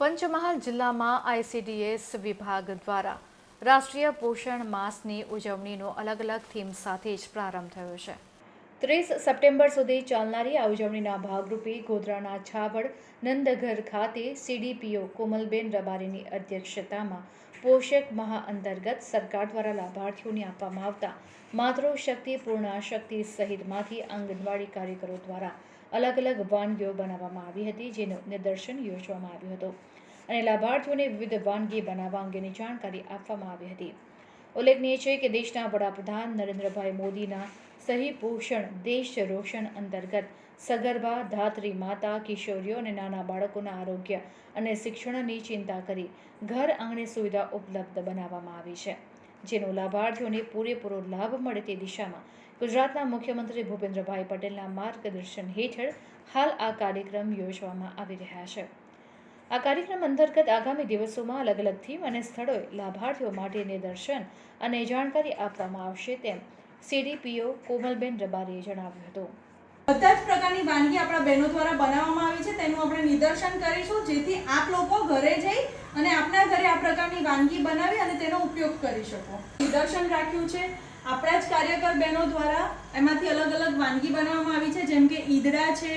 પંચમહાલ જિલ્લામાં આઈસીડીએસ વિભાગ દ્વારા રાષ્ટ્રીય પોષણ માસની ઉજવણીનો અલગ અલગ થીમ સાથે જ પ્રારંભ થયો છે. ત્રીસ સપ્ટેમ્બર સુધી ચાલનારી આ ઉજવણીના ભાગરૂપે ગોધરાના છાવડ નંદઘર ખાતે સીડીપીઓ કોમલબેન રબારીની અધ્યક્ષતામાં પોષક મહા અંતર્ગત સરકાર દ્વારા લાભાર્થીઓને આપવામાં આવતા માતૃશક્તિ, પૂર્ણાશક્તિ સહિતમાંથી આંગણવાડી કાર્યકરો દ્વારા અલગ અલગ વાનગીઓ બનાવવામાં આવી હતી, જેનું નિદર્શન યોજવામાં આવ્યું હતું. અને લાભાર્થીઓને વિવિધ વાનગી બનાવવા અંગેની જાણકારી આપવામાં આવી હતી. ઉલ્લેખનીય છે કે દેશના વડાપ્રધાન નરેન્દ્રભાઈ મોદીના સહી પોષણ દેશ રોશન અંતર્ગત સગર્ભા, ધાત્રી માતા, કિશોરીઓ અને નાના બાળકોના આરોગ્ય અને શિક્ષણની ચિંતા કરી ઘર આંગણે સુવિધા ઉપલબ્ધ બનાવવામાં આવી છે, જેનો લાભાર્થીઓને પૂરેપૂરો લાભ મળે તે દિશામાં ગુજરાતના મુખ્યમંત્રી ભૂપેન્દ્રભાઈ પટેલના માર્ગદર્શન હેઠળ હાલ આ કાર્યક્રમ યોજવામાં આવી રહ્યા છે. આ કાર્યક્રમ અંતર્ગત આગામી દિવસોમાં અલગ અલગ થીમ અને સ્થળોએ લાભાર્થીઓ માટે નિદર્શન અને જાણકારી આપવામાં આવશે તેમ સીડીપીઓ કોમલબેન રબારીએ જણાવ્યું હતું. બધા જ પ્રકારની વાનગી આપણા બહેનો દ્વારા બનાવવામાં આવી છે, તેનું આપણે નિદર્શન કરીશું, જેથી આપ લોકો ઘરે જઈ અને આપના ઘરે આ પ્રકારની વાનગી બનાવી અને તેનો ઉપયોગ કરી શકો. નિદર્શન રાખ્યું છે. આપણા જ કાર્યકર બહેનો દ્વારા એમાંથી અલગ અલગ વાનગી બનાવવામાં આવી છે, જેમ કે ઈદડા છે,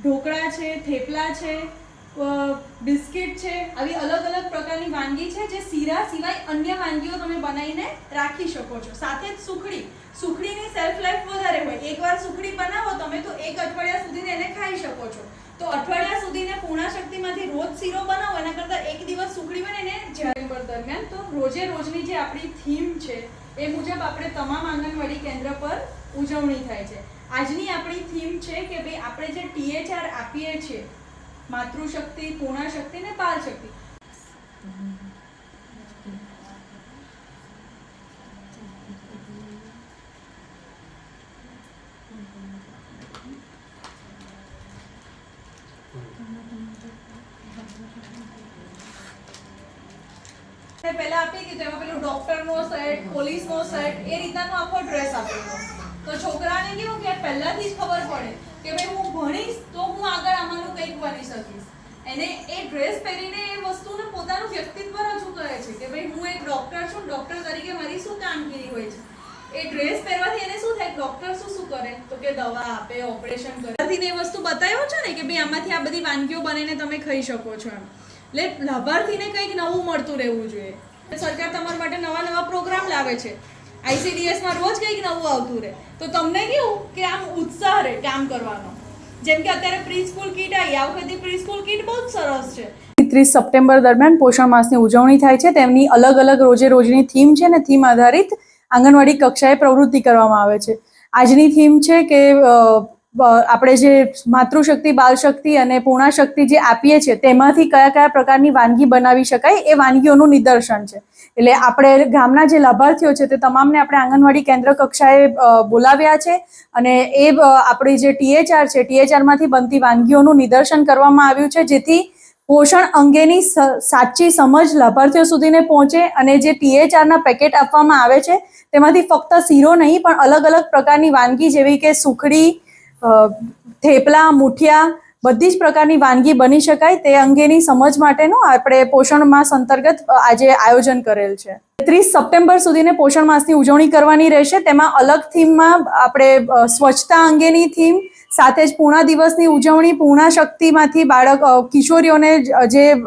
ઢોકળા છે, થેપલા છે બિસ્કિટ છે, આવી અલગ અલગ પ્રકારની વાનગી છે જે શીરા સિવાય અન્ય વાનગીઓ તમે બનાવીને રાખી શકો છો. સાથે જ સુખડી. સુખડીની સેલ્ફ લાઈફ વધારે હોય. એકવાર સુખડી બનાવો, તમે તો એક અઠવાડિયા સુધી એને ખાઈ શકો છો. તો અઠવાડિયા સુધીને પૂર્ણા શક્તિમાંથી રોજ શીરો બનાવો, એના કરતાં એક દિવસ સુખડી બને ને જ્યારે દરમિયાન. તો રોજે રોજની જે આપણી થીમ છે, એ મુજબ આપણે તમામ આંગણવાડી કેન્દ્ર પર ઉજવણી થાય છે. આજની આપણી થીમ છે કે ભાઈ આપણે જે ટીએચઆર આપીએ છીએ માતૃશક્તિ પૂર્ણ શક્તિ ને બાલ શક્તિ પહેલા આપી દીધું એમાં પેલું ડોક્ટરનો સેટ, પોલીસનો સેટ, એ રીતનાનો આખો ડ્રેસ આપેલો તો છોકરાને કેવું કે પહેલાથી જ ખબર પડે કે ભાઈ હું ભણીશ તો હું આગળ આમાંનું કંઈક બની શકીશ. એને એ ડ્રેસ પહેરીને એ વસ્તુને પોતાનું વ્યક્તિત્વ રજૂ કરે છે કે ભાઈ હું એક ડૉક્ટર છું ડૉક્ટર તરીકે મારી શું કામગીરી હોય છે? એ ડ્રેસ પહેરવાથી એને શું થાય? ડૉક્ટર શું શું કરે? તો કે દવા આપે ઓપરેશન કરે. એ વસ્તુ બતાવ્યો છે ને કે ભાઈ આમાંથી આ બધી વાનગીઓ બનીને તમે ખાઈ શકો છો એમ. એટલે લાભાર્થીને કંઈક નવું મળતું રહેવું જોઈએ. સરકાર તમારા માટે નવા નવા પ્રોગ્રામ લાવે છે. આઈસીડીએસમાં રોજ કંઈક નવું આવતું રહે. તો તમને કેવું? કે આમ ઉત્સાહ રહે કામ કરવાનો. જેમ કે અત્યારે પ્રી સ્કૂલ કીટ આવી, આ વખતે પ્રી સ્કૂલ કીટ બહુ સરસ છે. ત્રીસ સપ્ટેમ્બર દરમિયાન પોષણ માસની ઉજવણી થાય છે. તેમની અલગ અલગ રોજે રોજની થીમ છે ને થીમ આધારિત આંગણવાડી કક્ષાએ પ્રવૃત્તિ કરવામાં આવે છે. આજની થીમ છે કે આપણે જે માતૃશક્તિ બાલશક્તિ અને પૂર્ણાશક્તિ જે આપીએ છીએ, તેમાંથી કયા કયા પ્રકારની વાનગી બનાવી શકાય એ વાનગીઓનું નિદર્શન છે. એટલે આપણે ગામના જે લાભાર્થીઓ છે તે તમામને આપણે આંગણવાડી કેન્દ્ર કક્ષાએ બોલાવ્યા છે અને એ આપણી જે ટીએચઆર છે ટીએચઆરમાંથી બનતી વાનગીઓનું નિદર્શન કરવામાં આવ્યું છે, જેથી પોષણ અંગેની સાચી સમજ લાભાર્થીઓ સુધીને પહોંચે અને જે ટીએચઆરના પેકેટ આપવામાં આવે છે, તેમાંથી ફક્ત શીરો નહીં, પણ અલગ અલગ પ્રકારની વાનગી જેવી કે સુખડી થેપલા, મુઠિયા બધી જ પ્રકારની વાનગી બની શકાય તે અંગેની સમજ માટેનું આપણે પોષણ માસ અંતર્ગત આજે આયોજન કરેલ છે. ત્રીસ સપ્ટેમ્બર સુધીને પોષણ માસની ઉજવણી કરવાની રહેશે. તેમાં અલગ થીમમાં આપણે સ્વચ્છતા અંગેની થીમ, સાથે જ પૂર્ણા દિવસની ઉજવણી પૂર્ણા શક્તિમાંથી બાળક કિશોરીઓને જ-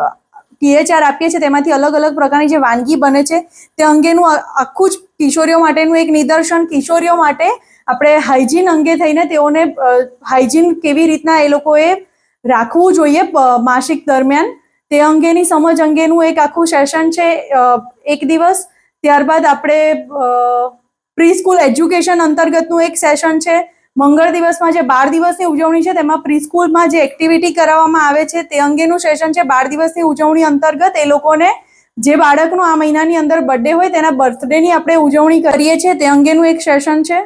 પીએચઆર આપીએ છીએ તેમાંથી અલગ અલગ પ્રકારની જે વાનગી બને છે તે અંગેનું આખું જ કિશોરીઓ માટેનું એક નિદર્શન, કિશોરીઓ માટે આપણે હાઇજીન અંગે થઈને તેઓને હાઇજીન કેવી રીતના એ લોકોએ રાખવું જોઈએ માસિક દરમિયાન. તે અંગેની સમજ અંગેનું એક આખું સેશન છે એક દિવસ. ત્યારબાદ આપણે પ્રી સ્કૂલ એજ્યુકેશન અંતર્ગતનું એક સેશન છે. મંગળ દિવસમાં જે બાર દિવસની ઉજવણી છે, તેમાં પ્રી સ્કૂલમાં જે એક્ટિવિટી કરાવવામાં આવે છે, તે અંગેનું સેશન છે. બાર દિવસની ઉજવણી અંતર્ગત એ લોકોને જે બાળકનો આ મહિનાની અંદર બર્થડે હોય, તેના બર્થડેની આપણે ઉજવણી કરીએ છીએ. તે અંગેનું એક સેશન છે.